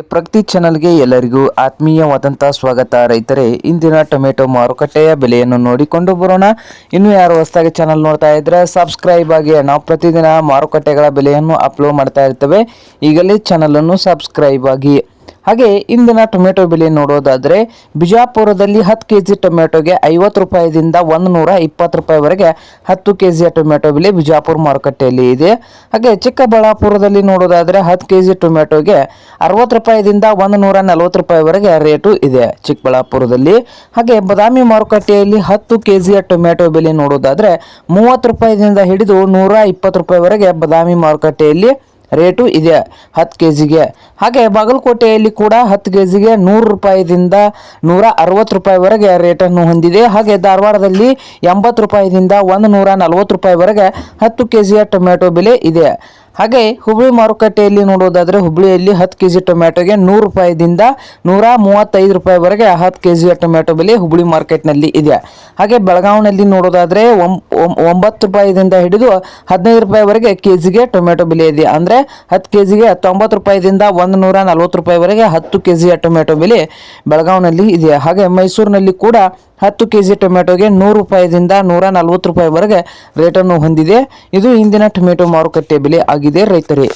ಪ್ರಗತಿ ಚಾನಲ್ಗೆ ಎಲ್ಲರಿಗೂ ಆತ್ಮೀಯವಾದಂತಹ ಸ್ವಾಗತ. ರೈತರೇ, ಇಂದಿನ ಟೊಮೆಟೊ ಮಾರುಕಟ್ಟೆಯ ಬೆಲೆಯನ್ನು ನೋಡಿಕೊಂಡು ಬರೋಣ. ಇನ್ನು ಯಾರು ಹೊಸದಾಗಿ ಚಾನಲ್ ನೋಡ್ತಾ ಇದ್ರೆ ಸಬ್ಸ್ಕ್ರೈಬ್ ಆಗಿ. ನಾವು ಪ್ರತಿದಿನ ಮಾರುಕಟ್ಟೆಗಳ ಬೆಲೆಯನ್ನು ಅಪ್ಲೋಡ್ ಮಾಡ್ತಾ ಇರ್ತೇವೆ. ಈಗಲೇ ಚಾನಲನ್ನು ಸಬ್ಸ್ಕ್ರೈಬ್ ಆಗಿ. ಹಾಗೆ ಇಂದಿನ ಟೊಮೆಟೊ ಬೆಲೆ ನೋಡೋದಾದರೆ ಬಿಜಾಪುರದಲ್ಲಿ ಹತ್ತು ಕೆ ಜಿ ಟೊಮೆಟೊಗೆ ಐವತ್ತು ರೂಪಾಯಿದಿಂದ ಒಂದು ನೂರ ಇಪ್ಪತ್ತು ರೂಪಾಯಿವರೆಗೆ ಹತ್ತು ಕೆ ಜಿಯ ಟೊಮೆಟೊ ಬೆಲೆ ಬಿಜಾಪುರ ಮಾರುಕಟ್ಟೆಯಲ್ಲಿ ಇದೆ. ಹಾಗೆ ಚಿಕ್ಕಬಳ್ಳಾಪುರದಲ್ಲಿ ನೋಡೋದಾದರೆ ಹತ್ತು ಕೆ ಜಿ ಟೊಮೆಟೊಗೆ ಅರವತ್ತು ರೂಪಾಯಿದಿಂದ ಒಂದು ನೂರ ನಲವತ್ತು ರೂಪಾಯಿವರೆಗೆ ರೇಟು ಇದೆ ಚಿಕ್ಕಬಳ್ಳಾಪುರದಲ್ಲಿ. ಹಾಗೆ ಬದಾಮಿ ಮಾರುಕಟ್ಟೆಯಲ್ಲಿ ಹತ್ತು ಕೆ ಜಿಯ ಟೊಮೆಟೊ ಬೆಲೆ ನೋಡೋದಾದರೆ ಮೂವತ್ತು ರೂಪಾಯಿದಿಂದ ಹಿಡಿದು ನೂರ ಇಪ್ಪತ್ತು ರೂಪಾಯಿವರೆಗೆ ಬದಾಮಿ ಮಾರುಕಟ್ಟೆಯಲ್ಲಿ ರೇಟು ಇದೆ ಹತ್ತು ಕೆ ಜಿಗೆ ಹಾಗೆ ಬಾಗಲಕೋಟೆಯಲ್ಲಿ ಕೂಡ ಹತ್ತು ಕೆ ಜಿಗೆ ನೂರು ರೂಪಾಯಿದಿಂದ ನೂರ ಅರವತ್ತು ರೂಪಾಯಿವರೆಗೆ ರೇಟನ್ನು ಹೊಂದಿದೆ. ಹಾಗೆ ಧಾರವಾಡದಲ್ಲಿ ಎಂಬತ್ತು ರೂಪಾಯಿದಿಂದ ಒಂದು ನೂರ ನಲವತ್ತು ರೂಪಾಯಿವರೆಗೆ ಹತ್ತು ಕೆ ಜಿಯ ಟೊಮೆಟೊ ಬೆಲೆ ಇದೆ. ಹಾಗೆ ಹುಬ್ಳಿ ಮಾರುಕಟ್ಟೆಯಲ್ಲಿ ನೋಡೋದಾದರೆ ಹುಬ್ಳಿಯಲ್ಲಿ ಹತ್ತು ಕೆ ಜಿ ಟೊಮೆಟೊಗೆ ನೂರು ರೂಪಾಯಿದಿಂದ ನೂರ ಮೂವತ್ತೈದು ರೂಪಾಯಿವರೆಗೆ ಹತ್ತು ಕೆ ಜಿಯ ಟೊಮೆಟೊ ಬೆಲೆ ಹುಬ್ಳಿ ಮಾರ್ಕೆಟ್ನಲ್ಲಿ ಇದೆ. ಹಾಗೆ ಬೆಳಗಾವಿನಲ್ಲಿ ನೋಡೋದಾದರೆ ಒಂಬತ್ತು ರೂಪಾಯಿದಿಂದ ಹಿಡಿದು ಹದಿನೈದು ರೂಪಾಯಿವರೆಗೆ ಕೆ ಜಿಗೆ ಟೊಮೆಟೊ ಬೆಲೆ ಇದೆ. ಅಂದರೆ ಹತ್ತು ಕೆ ಜಿಗೆ ತೊಂಬತ್ತು ರೂಪಾಯಿದಿಂದ ಒಂದು ನೂರ ನಲ್ವತ್ತು ರೂಪಾಯಿವರೆಗೆ ಹತ್ತು ಕೆ ಜಿಯ ಟೊಮೆಟೊ ಬೆಲೆ ಬೆಳಗಾವಿನಲ್ಲಿ ಇದೆ. ಹಾಗೆ ಮೈಸೂರಿನಲ್ಲಿ ಕೂಡ ಹತ್ತು ಕೆ ಜಿ ಟೊಮೆಟೊಗೆ ನೂರು ರೂಪಾಯಿದಿಂದ ನೂರ ನಲ್ವತ್ತು ರೂಪಾಯಿವರೆಗೆ ರೇಟನ್ನು ಹೊಂದಿದೆ. ಇದು ಇಂದಿನ ಟೊಮೆಟೊ ಮಾರುಕಟ್ಟೆ ಬೆಲೆ ಆಗಿದೆ ರೈತರೇ